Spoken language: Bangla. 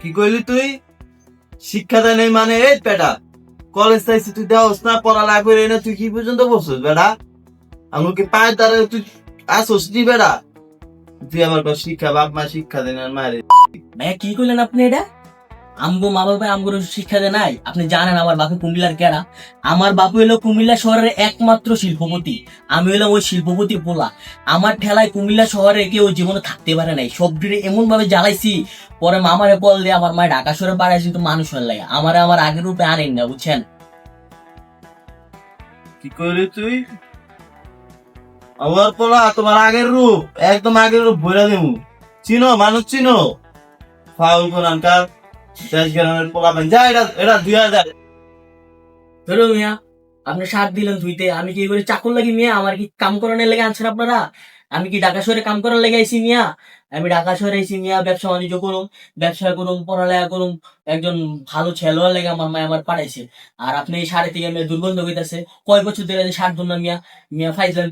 কি কইলি তুই? শিক্ষা দেয় নাই মানে এই বেটা কলেজ চাইছি তুই দেওস না পড়ালেখা করে না তুই কি পর্যন্ত বসছিস বেটা? আমাকে পায়ের দ্বারা তুই আসোস নি বেটা? তুই আমার কাছে শিক্ষা বাপ মা শিক্ষা দেন আর মারে ভাইয়া কি করলেন আপনি এটা? আমগো মা বাবা আমগো শিক্ষা দেয় নাই? আপনি জানেন আমার বাপু কুমিল্লার কেরা। আমার বাপু হলো কুমিল্লা শহরের একমাত্র শিল্পপতি। আমি হলাম ওই শিল্পপতি পোলা। আমার ঠেলায় কুমিল্লা শহরে কেউ জীবনে থাকতে পারে নাই। সব দিনে এমন ভাবে জ্বালাইছি, পরে মামারে বল দিয়ে আমার মায়ের ঢাকা শহরে পাড়াইছি তো মানুষ লাগে আমার আমার আগের রূপে আনেন না, বুঝছেন? কি করলি তুই? আমার পোলা, তোমার আগের রূপ, একদম আগের রূপ ভরে দেবো চিনো, মানুষ চিনো। ফাউল কোরআনকার পেন যা, এটা এটা দুই হাজার। ধরো মিয়া, আপনি সাত দিলেন ধুইতে, আমি কি করে চাকর লাগি মিয়া? আমার কি কাম করানোর লেগে আপনারা? আমি কি ঢাকা শহরে কাম করার লেগে আইছি মিয়া? আমি ঢাকা শহরে আইছি মিয়া, ব্যবসা বাণিজ্য করুম, ব্যবসা করুম, পড়ালেখা করুম, একজন ভালো ছেলেও লেগে আমার মা আমার পাঠাইছে আর আপনি এই সাড়ে থেকে মিয়া দুর্গন্ধ হইতাছে। কয় বছর ধরে সার ধরুন মিয়া? মিয়া ফাইজলাম